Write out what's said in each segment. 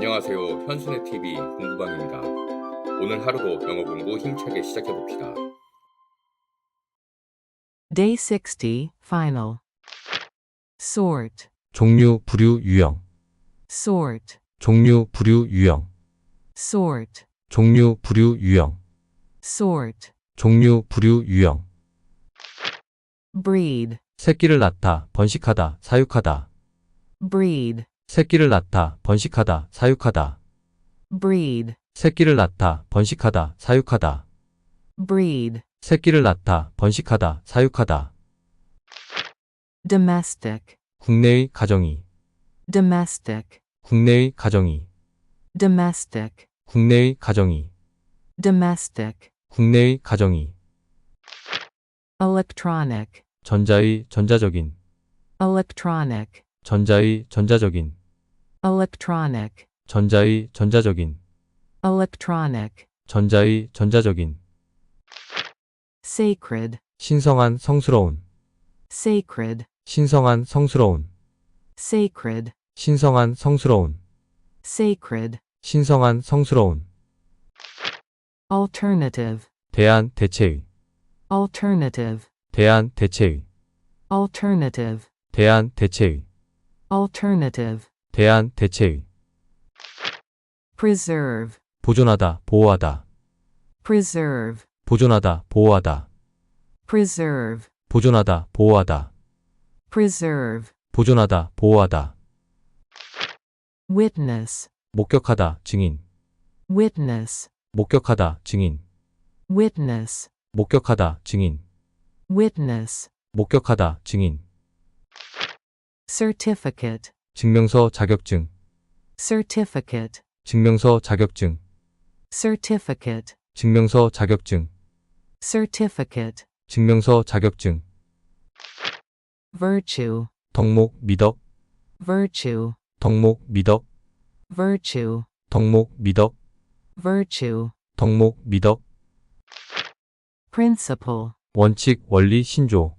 안녕하세요. 현순의 TV 공부방입니다. 오늘 하루도 영어 공부 힘차게 시작해 봅시다. Day 60, final. Sort, 종류, 부류, 유형. sort, 종류, 부류, 유형. sort, 종류, 부류, 유형. sort. 종류, 부류, 유형. Breed, 새끼를 낳다, 번식하다, 사육하다. breed, 새끼를 낳다, 번식하다, 사육하다. breed, 새끼를 낳다, 번식하다, 사육하다. breed. 새끼를 낳다, 번식하다, 사육하다. Domestic, 국내의 가정이. domestic, 국내의 가정이. domestic, 국내의 가정이. domestic. 국내의 가정이. Electronic, 전자의 전자적인. electronic, 전자의 전자적인. Electronic, 전자의 전자적인. electronic. 전자의 전자적인. Sacred, 신성한 성스러운. sacred, 신성한 성스러운. sacred, 신성한 성스러운. sacred. 신성한 성스러운. Alternative, 대안 대체의. alternative, 대안 대체의. alternative, 대안 대체의. alternative. 대안 대체의. Preserve, 보존하다, 보호하다. preserve, 보존하다, 보호하다. preserve, 보존하다, 보호하다. preserve. 보존하다, 보호하다. Witness, 목격하다, 증인. witness, 목격하다, 증인. witness, 목격하다, 증인. witness. 목격하다, 증인. Certificate, 증명서 자격증. certificate, 증명서 자격증. certificate, 증명서 자격증. certificate. 증명서 자격증. Virtue, 덕목, 미덕. virtue, 덕목, 미덕. virtue, 덕목, 미덕. virtue. 덕목, 미덕. Principle, 원칙, 원리, 신조.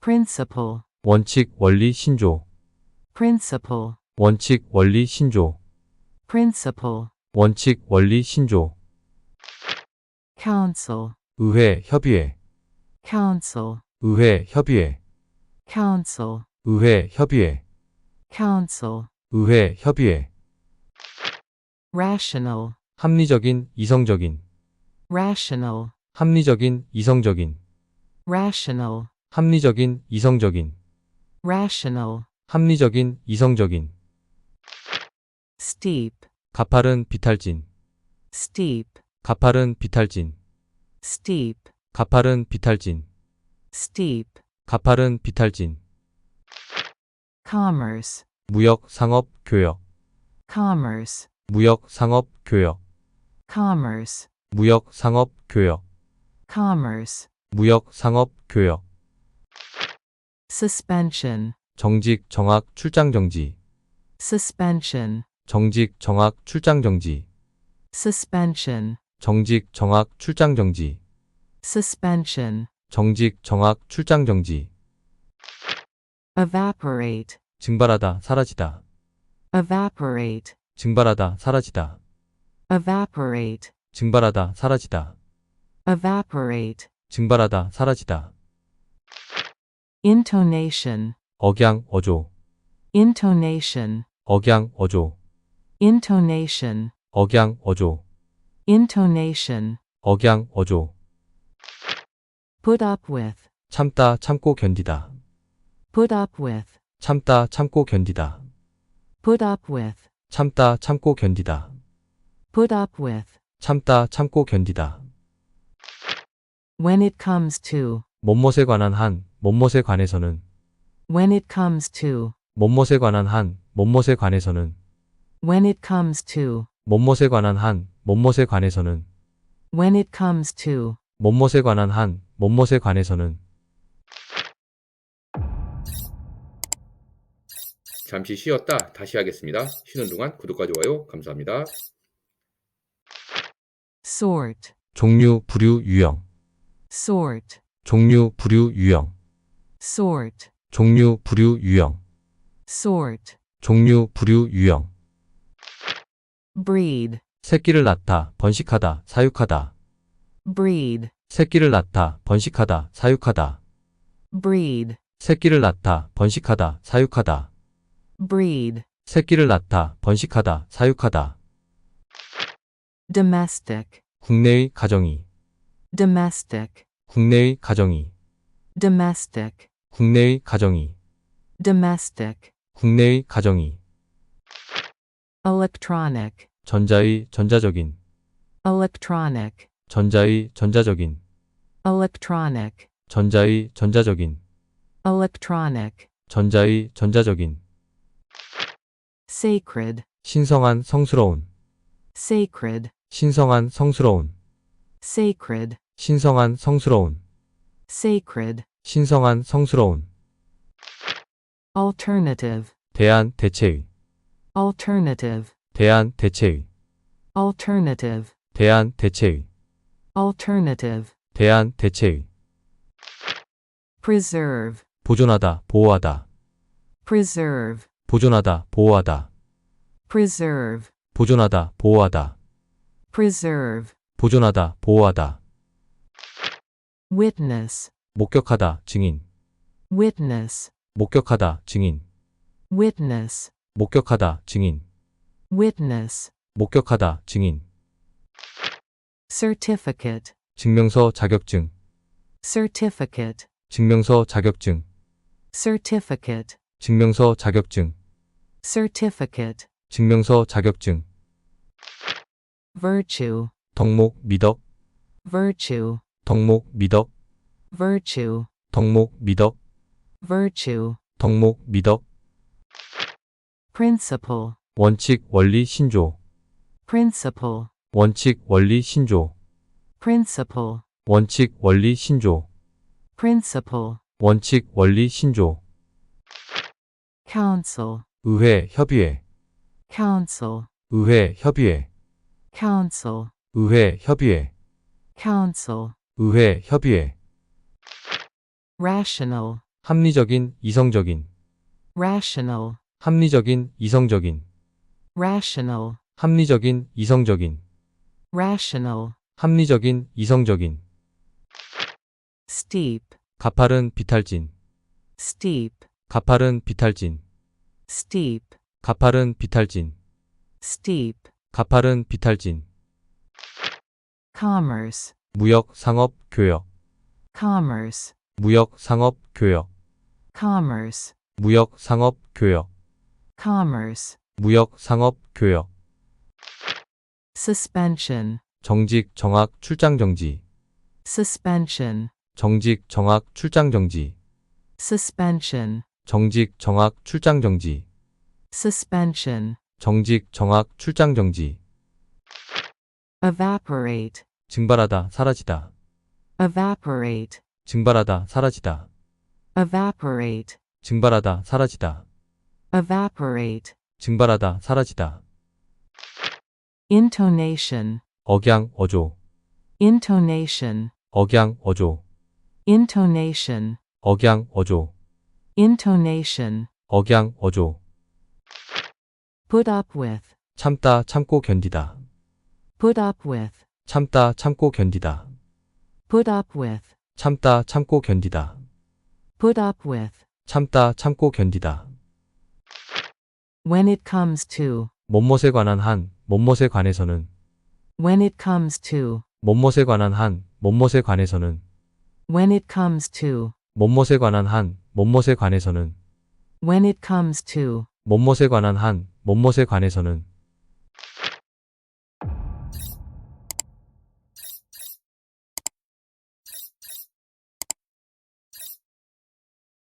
principle, 원칙, 원리, 신조. Principle, 원칙, 원리, 신조. principle. 원칙, 원리, 신조. Council, 의회, 협의회. council, 의회, 협의회. council, 의회, 협의회. council. 의회, 협의회. Rational, 합리적인, 이성적인. rational, 합리적인, 이성적인. rational, 합리적인, 이성적인. rational. 합리적인, 이성적인. Steep, 가파른, 비탈진. steep, 가파른, 비탈진. steep, 가파른, 비탈진. steep. 가파른, 비탈진. Commerce, 무역, 상업, 교역. commerce, 무역, 상업, 교역. commerce, 무역, 상업, 교역. commerce. 무역, 상업, 교역. Suspension, 정직, 정학, 출장 정지. suspension, 정직, 정학, 출장 정지. suspension, 정직, 정학, 출장 정지. suspension. 정직, 정학, 출장 정지. Evaporate, 증발하다, 사라지다. evaporate, 증발하다, 사라지다. evaporate, 증발하다, 사라지다. evaporate. 증발하다, 사라지다. Intonation, 억양, 어조. intonation, 억양, 어조. intonation, 억양, 어조. intonation. 억양, 어조. Put up with, 참다, 참고 견디다. put up with, 참다, 참고 견디다. put up with, 참다, 참고 견디다. put up with. 참다, 참고 견디다. When it comes to, 못못에 관한 한, 못못에 관해서는, when it comes to, 못못에 관한 한, 못못에 관해서는, when it comes to, 못못에 관한 한, 못못에 관해서는, when it comes to. 못못에 관한 한, 못못에 관해서는, 잠시 쉬었다 다시 하겠습니다. 쉬는 동안 구독과 좋아요 감사합니다. Sort, 종류, 부류, 유형. sort, 종류, 부류, 유형. sort, 종류, 부류, 유형. sort. 종류, 부류, 유형. breed, 새끼를 낳다, 번식하다, 사육하다. breed, 새끼를 낳다, 번식하다, 사육하다. breed, 새끼를 낳다, 번식하다, 사육하다. breed, 새끼를 낳다, 번식하다, 사육하다. domestic, 국내의 가정이, domestic, 국내의 가정이, domestic, 국내의 가정이, domestic, 국내의 가정이. electronic, 전자의 전자적인, electronic, 전자의 전자적인, electronic, 전자의 전자적인, electronic, 전자의 전자적인. sacred, 신성한 성스러운, sacred, 신성한 성스러운, sacred, 신성한 성스러운, sacred, 신성한 성스러운. alternative, 대안 대체의, alternative, 대안 대체의, alternative, 대안 대체의, alternative, 대안 대체의. preserve, 보존하다, 보호하다, preserve, 보존하다, 보호하다, preserve, 보존하다, 보호하다, preserve, 보존하다, 보호하다. witness, 목격하다, 증인, witness, 목격하다, 증인, witness, 목격하다, 증인, witness, 목격하다, 증인. certificate, 증명서 자격증, certificate, 증명서 자격증, certificate, 증명서 자격증, certificate, 증명서 자격증. virtue, 덕목, 미덕, virtue, 덕목, 미덕, virtue, 덕목, 미덕, virtue, 덕목, 미덕. principle, 원칙, 원리, 신조, principle, 원칙, 원리, 신조, principle, 원칙, 원리, 신조, principle, 원칙, 원리, 신조. council, 의회, 협의회, council, 의회, 협의회, council, 의회, 협의회, council, 의회, 협의회. Rational, 합리적인, 이성적인, rational, 합리적인, 이성적인, rational, 합리적인, 이성적인, rational, 합리적인, 이성적인. steep, 가파른, 비탈진, steep, 가파른, 비탈진, steep, 가파른, 비탈진, steep, 가파른, 비탈진. commerce, 무역, 상업, 교역, commerce, 무역, 상업, 교역, commerce, 무역, 상업, 교역, commerce, 무역, 상업, 교역. suspension, 정직, 정학, 출장 정지, suspension, 정직, 정학, 출장 정지, suspension, 정직, 정학, 출장 정지, suspension, 정직, 정학, 출장 정지. evaporate, 증발하다, 사라지다, evaporate, 증발하다, 사라지다, evaporate, 증발하다, 사라지다, evaporate, 증발하다, 사라지다. intonation, 억양, 어조, intonation, 억양, 어조, intonation, 억양, 어조, intonation, 억양, 어조. put up with, 참다, 참고 견디다, put up with, 참다, 참고 견디다, put up with, 참다, 참고 견디다, put up with, 참다, 참고 견디다. when it comes to, 못못에 관한 한, 못못에 관해서는, when it comes to, 못못에 관한 한, 못못에 관해서는, when it comes to, 못못에 관한 한, 못못에 관해서는, when it comes to, 못못에 관한 한, 못못에 관해서는,